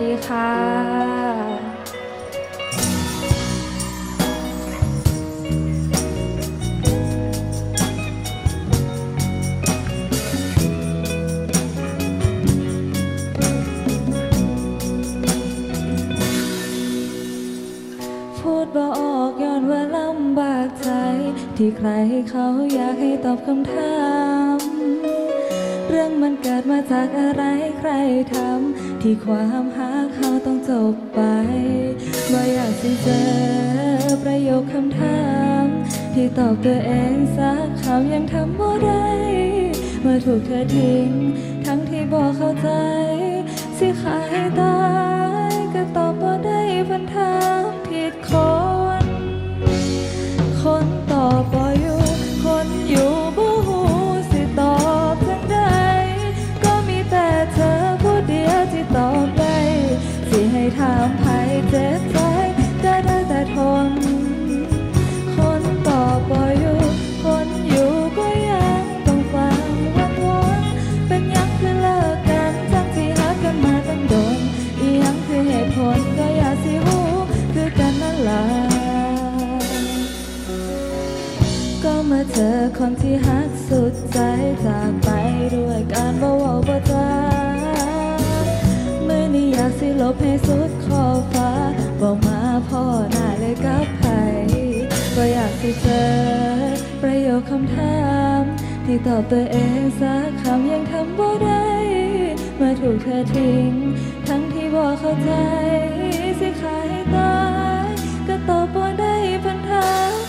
ดีค่ะบอกย้อนว่าลำบากใจ ที่ใครเขาอยากให้ตอบคำถาม เรื่องมันเกิดมาจากอะไรใครทำที่ความหา ต้องจบไปบ่อยากสิเจอประโยคคำถาม ที่ตอบตัวเองสักคำยังทำบ่ได้เมื่อถูกเธอทิ้ง ทั้งที่บอกเข้าใจ สิขายตายก็ตอบบ่ เจ็บใจก็ได้แต่ทน คนตอบบ่อยู่ คนอยู่ก็ยังต้องฟังวันวนเป็นยังคือเลิกกันทั้งที่หากันมาตั้งโดน อีหยังคือเหตุผลก็อย่าสิหูคือกันนั่นล่ะก็เมื่อเจอคนที่ฮักสุดใจจากไปด้วยการบ่เว้าบ่จามือนี้อยากสิลบให้สุ ยวคำถามที่ตอบตัวเองสักคำยังทำบ่ได้มาถูกเธอทิ้ง ทั้งที่บอกเข้าใจสิขายตาย ก็ตอบบ่ได้พันทาง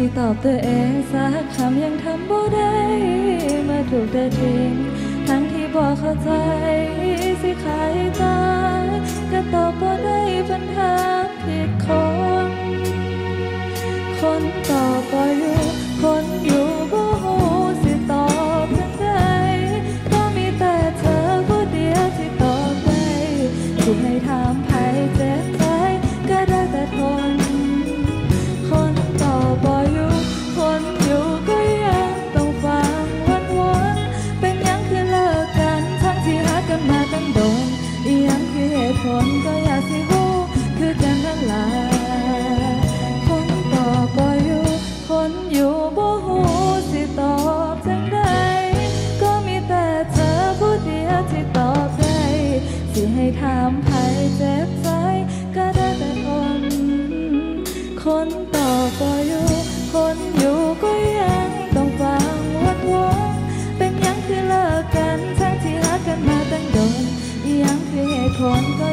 ที่ตอบตัวเองสักคำยังทำบ่ได้มาถูกเธอทิ้งทั้งที่บอกเข้าใจสิขายตายก็ตอบบ่ได้ปัญหาผิดคน คนตอบบ่อยู่คนอยู่ คนต่อก็อยู่คนอยู่ก็ยังต้องฟังวัดวงเป็นยังคือเลิกกันทั้งที่รักกันมาตั้งโดนยังคือเหตุผลก็